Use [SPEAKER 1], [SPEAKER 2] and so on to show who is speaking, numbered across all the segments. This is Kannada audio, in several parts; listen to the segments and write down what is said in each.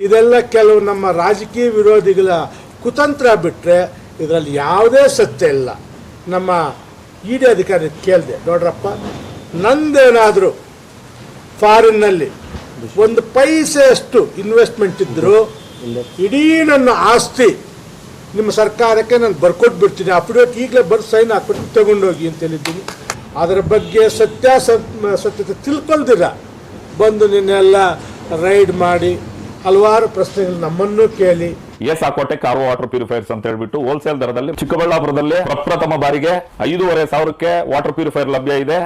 [SPEAKER 1] ಇದೆಲ್ಲ ಕೆಲವು ನಮ್ಮ ರಾಜಕೀಯ ವಿರೋಧಿಗಳ ಕುತಂತ್ರ ಬಿಟ್ಟರೆ ಇದರಲ್ಲಿ ಯಾವುದೇ ಸತ್ಯ ಇಲ್ಲ. ನಮ್ಮ ಇ ಡಿ ಅಧಿಕಾರಿ ಕೇಳಿದೆ, ನೋಡ್ರಪ್ಪ, ನಂದೇನಾದರೂ ಫಾರಿನ್ನಲ್ಲಿ ಒಂದು ಪೈಸೆಯಷ್ಟು ಇನ್ವೆಸ್ಟ್ಮೆಂಟ್ ಇದ್ದರೂ ಇಡೀ ನನ್ನ ಆಸ್ತಿ ನಿಮ್ಮ ಸರ್ಕಾರಕ್ಕೆ ನಾನು ಬರ್ಕೊಟ್ಬಿಡ್ತೀನಿ. ಅಫಿಡೇಟ್ ಈಗಲೇ ಬರ್ ಸೈನ್ ಹಾಕ್ಬಿಟ್ಟು ತಗೊಂಡೋಗಿ ಅಂತ ಹೇಳಿದ್ದೀನಿ ಅದರ ಬಗ್ಗೆ ಸತ್ಯ ಸತ್ಯತೆ ತಿಳ್ಕೊಳ್ದಿರ. ಬಂದು ನಿನ್ನೆಲ್ಲ ರೈಡ್ ಮಾಡಿ ಹಲವಾರು ಪ್ರಶ್ನೆಗಳು ನಮ್ಮನ್ನು ಕೇಳಿ.
[SPEAKER 2] ಎಸ್ ಹಾಕೋಟೆ ಕಾರ್ ವಾಟರ್ ಪ್ಯೂರಿಫೈರ್ಸ್ ಅಂತ ಹೇಳ್ಬಿಟ್ಟು ಹೋಲ್ಸೇಲ್ ದರದಲ್ಲಿ ಚಿಕ್ಕಬಳ್ಳಾಪುರದಲ್ಲಿ ಪ್ರಪ್ರಥಮ ಬಾರಿಗೆ ಐದೂವರೆ ಸಾವಿರಕ್ಕೆ ವಾಟರ್ ಪ್ಯೂರಿಫೈರ್ ಲಭ್ಯ ಇದೆ.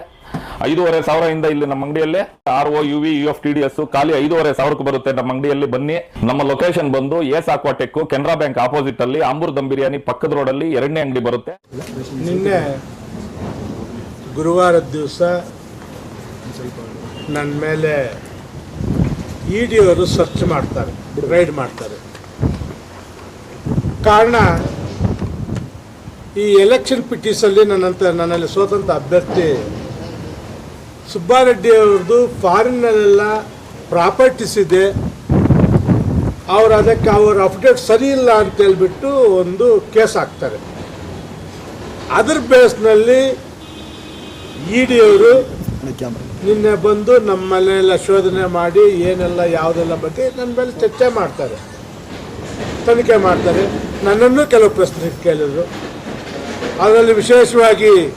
[SPEAKER 2] ಐದೂವರೆ ಸಾವಿರದಿಂದ ಇಲ್ಲಿ ನಮ್ಮ ಅಂಗಡಿಯಲ್ಲಿ R O U V U F T D S ಖಾಲಿ ಐದೂವರೆ ಸಾವಿರಕ್ಕೆ ಬರುತ್ತೆ ನಮ್ಮ ಅಂಗಡಿಯಲ್ಲಿ ಬನ್ನಿ. ನಮ್ಮ ಲೊಕೇಶನ್ ಬಂದು S Aquatech Canara bank opposite ಅಲ್ಲಿ ಆಂಬೂರ್ ದಮ್ ಬಿರಿಯಾನಿ ಪಕ್ಕದ ಅಲ್ಲಿ ಎರಡನೇ ಅಂಗಡಿ ಬರುತ್ತೆ.
[SPEAKER 1] ನಿನ್ನೆ ಗುರುವಾರದ ದಿವಸ ನನ್ನ ಮೇಲೆ ಇ ಡಿ ಅವರು ಸರ್ಚ್ ಮಾಡ್ತಾರೆ, ರೈಡ್ ಮಾಡ್ತಾರೆ. ಕಾರಣ, ಈ ಎಲೆಕ್ಷನ್ ಪಿಟೀಸಲ್ಲಿ ನನ್ನಂತ, ನನ್ನಲ್ಲಿ ಸ್ವತಂತ್ರ ಅಭ್ಯರ್ಥಿ ಸುಬ್ಬಾರೆಡ್ಡಿ ಅವ್ರದ್ದು ಫಾರಿನ್ನಲ್ಲೆಲ್ಲ ಪ್ರಾಪರ್ಟೀಸ್ ಇದೆ. ಅವರು ಅದಕ್ಕೆ, ಅವರ ಅಪ್ಡೇಟ್ ಸರಿ ಇಲ್ಲ ಅಂತ ಹೇಳ್ಬಿಟ್ಟು ಒಂದು ಕೇಸ್ ಹಾಕ್ತಾರೆ. ಅದ್ರ ಬೇಸ್ನಲ್ಲಿ ಇ ಡಿ ಅವರು ನಿನ್ನೆ ಬಂದು ನಮ್ಮ ಮನೆಯೆಲ್ಲ ಶೋಧನೆ ಮಾಡಿ ಏನೆಲ್ಲ ಯಾವುದೆಲ್ಲ ಬಗ್ಗೆ ನನ್ನ ಮೇಲೆ ಚರ್ಚೆ ಮಾಡ್ತಾರೆ. ತನಿಖೆ ಮಾಡ್ತಾರೆ. ನನ್ನನ್ನು ಕೆಲವು ಪ್ರಶ್ನೆ ಕೇಳಿದ್ರು. ಅದರಲ್ಲಿ ವಿಶೇಷವಾಗಿ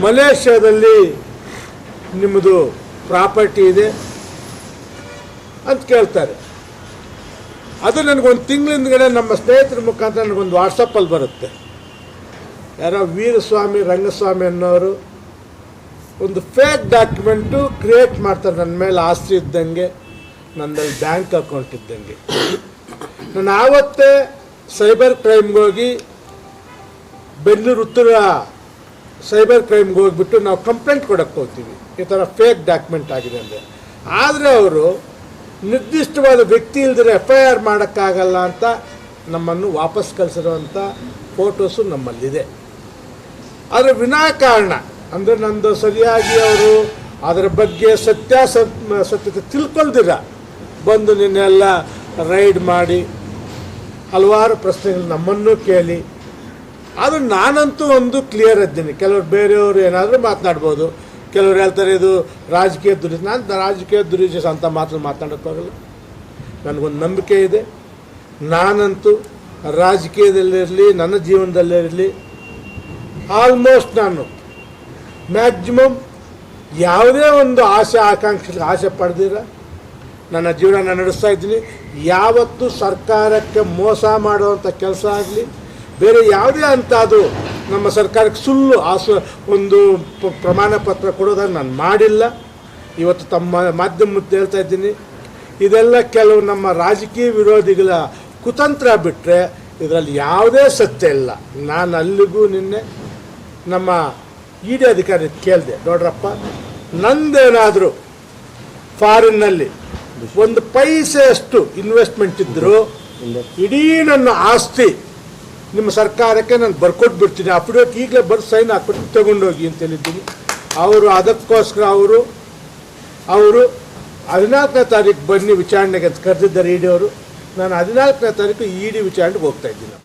[SPEAKER 1] ಮಲೇಷ್ಯಾದಲ್ಲಿ ನಿಮ್ಮದು ಪ್ರಾಪರ್ಟಿ ಇದೆ ಅಂತ ಕೇಳ್ತಾರೆ. ಅದು ನನಗೊಂದು ತಿಂಗಳಿಂದಗಡೆ ನಮ್ಮ ಸ್ನೇಹಿತರ ಮುಖಾಂತರ ನನಗೊಂದು ವಾಟ್ಸಪ್ಪಲ್ಲಿ ಬರುತ್ತೆ. ಯಾರೋ ವೀರಸ್ವಾಮಿ, ರಂಗಸ್ವಾಮಿ ಅನ್ನೋರು ಒಂದು ಫೇಕ್ ಡಾಕ್ಯುಮೆಂಟು ಕ್ರಿಯೇಟ್ ಮಾಡ್ತಾರೆ. ನನ್ನ ಮೇಲೆ ಆಸ್ತಿ ಇದ್ದಂಗೆ, ನನ್ನಲ್ಲಿ ಬ್ಯಾಂಕ್ ಅಕೌಂಟ್ ಇದ್ದಂಗೆ. ನಾನು ಆವತ್ತೇ ಸೈಬರ್ ಕ್ರೈಮ್ಗೆ ಹೋಗಿ ಬೆಂಗಳೂರು ಉತ್ತರ ಸೈಬರ್ ಕ್ರೈಮ್ಗೆ ಹೋಗ್ಬಿಟ್ಟು ನಾವು ಕಂಪ್ಲೇಂಟ್ ಕೊಡಕ್ಕೆ ಹೋಗ್ತೀವಿ. ಈ ಥರ ಫೇಕ್ ಡಾಕ್ಯುಮೆಂಟ್ ಆಗಿದೆ ಅಂದರೆ. ಆದರೆ ಅವರು ನಿರ್ದಿಷ್ಟವಾದ ವ್ಯಕ್ತಿ ಇಲ್ಲದ್ರೆ ಎಫ್ ಐ ಆರ್ ಮಾಡೋಕ್ಕಾಗಲ್ಲ ಅಂತ ನಮ್ಮನ್ನು ವಾಪಸ್ ಕಳಿಸಿರುವಂಥ ಫೋಟೋಸು ನಮ್ಮಲ್ಲಿದೆ. ಆದರೆ ವಿನಾಕಾರಣ ಅಂದರೆ ನಂದು ಸರಿಯಾಗಿ ಅವರು ಅದರ ಬಗ್ಗೆ ಸತ್ಯ ಸತ್ಯತೆ ತಿಳ್ಕೊಳ್ದಿರ. ಬಂದು ನಿನ್ನೆಲ್ಲ ರೈಡ್ ಮಾಡಿ ಹಲವಾರು ಪ್ರಶ್ನೆಗಳು ನಮ್ಮನ್ನು ಕೇಳಿ. ಅದು ನಾನಂತೂ ಒಂದು ಕ್ಲಿಯರ್ ಇದ್ದೀನಿ. ಕೆಲವರು ಬೇರೆಯವರು ಏನಾದರೂ ಮಾತನಾಡ್ಬೋದು. ಕೆಲವರು ಹೇಳ್ತಾರೆ ಇದು ರಾಜಕೀಯ ದುರುದ್ದೇಶ ನಾನು ರಾಜಕೀಯ ದುರುದ್ದೇಶ ಅಂತ ಮಾತ್ರ ಮಾತನಾಡೋಕ್ಕಾಗಲ್ಲ ನನಗೊಂದು ನಂಬಿಕೆ ಇದೆ. ನಾನಂತೂ ರಾಜಕೀಯದಲ್ಲಿರಲಿ, ನನ್ನ ಜೀವನದಲ್ಲಿರಲಿ ಆಲ್ಮೋಸ್ಟ್ ನಾನು ಮ್ಯಾಕ್ಸಿಮಮ್ ಯಾವುದೇ ಒಂದು ಆಸೆ ಆಕಾಂಕ್ಷೆ ಆಸೆ ಪಡೆದಿರ ನನ್ನ ಜೀವನ ನಡೆಸ್ತಾ ಇದ್ದೀನಿ. ಯಾವತ್ತೂ ಸರ್ಕಾರಕ್ಕೆ ಮೋಸ ಮಾಡುವಂಥ ಕೆಲಸ ಆಗಲಿ, ಬೇರೆ ಯಾವುದೇ ಅಂತ ನಮ್ಮ ಸರ್ಕಾರಕ್ಕೆ ಸುಳ್ಳು ಆಸೆ, ಒಂದು ಪ್ರಮಾಣ ಪತ್ರ ಕೊಡೋದನ್ನು ನಾನು ಮಾಡಿಲ್ಲ. ಇವತ್ತು ತಮ್ಮ ಮಾಧ್ಯಮ ಹೇಳ್ತಾ ಇದ್ದೀನಿ. ಇದೆಲ್ಲ ಕೆಲವು ನಮ್ಮ ರಾಜಕೀಯ ವಿರೋಧಿಗಳ ಕುತಂತ್ರ ಬಿಟ್ಟರೆ ಇದರಲ್ಲಿ ಯಾವುದೇ ಸತ್ಯ ಇಲ್ಲ. ನಾನು ಅಲ್ಲಿಗೂ ನಿನ್ನೆ ನಮ್ಮ ಇ ಡಿ ಅಧಿಕಾರಿ ಕೇಳಿದೆ ನೋಡ್ರಪ್ಪ ನಂದೇನಾದರೂ ಫಾರಿನ್ನಲ್ಲಿ ಒಂದು ಪೈಸೆಯಷ್ಟು ಇನ್ವೆಸ್ಟ್ಮೆಂಟ್ ಇದ್ದರೂ ಇಡೀ ನನ್ನ ಆಸ್ತಿ ನಿಮ್ಮ ಸರ್ಕಾರಕ್ಕೆ ನಾನು ಬರ್ಕೊಟ್ಟು ಬಿಡ್ತೀನಿ. ಅಫಿಡೇಟ್ ಈಗಲೇ ಬರ್ ಸೈನ್ ಹಾಕ್ಬಿಟ್ಟು ತಗೊಂಡೋಗಿ ಅಂತ ಹೇಳಿದ್ದೀನಿ. ಅವರು ಅದಕ್ಕೋಸ್ಕರ ಅವರು ಅವರು ಹದಿನಾಲ್ಕನೇ ತಾರೀಕು ಬನ್ನಿ ವಿಚಾರಣೆಗೆ ಅಂತ ಕರೆದಿದ್ದಾರೆ ಇ ಡಿ ಅವರು ನಾನು ಹದಿನಾಲ್ಕನೇ ತಾರೀಕು ಇ ಡಿ ವಿಚಾರಣೆಗೆ ಹೋಗ್ತಾ ಇದ್ದೀನಿ.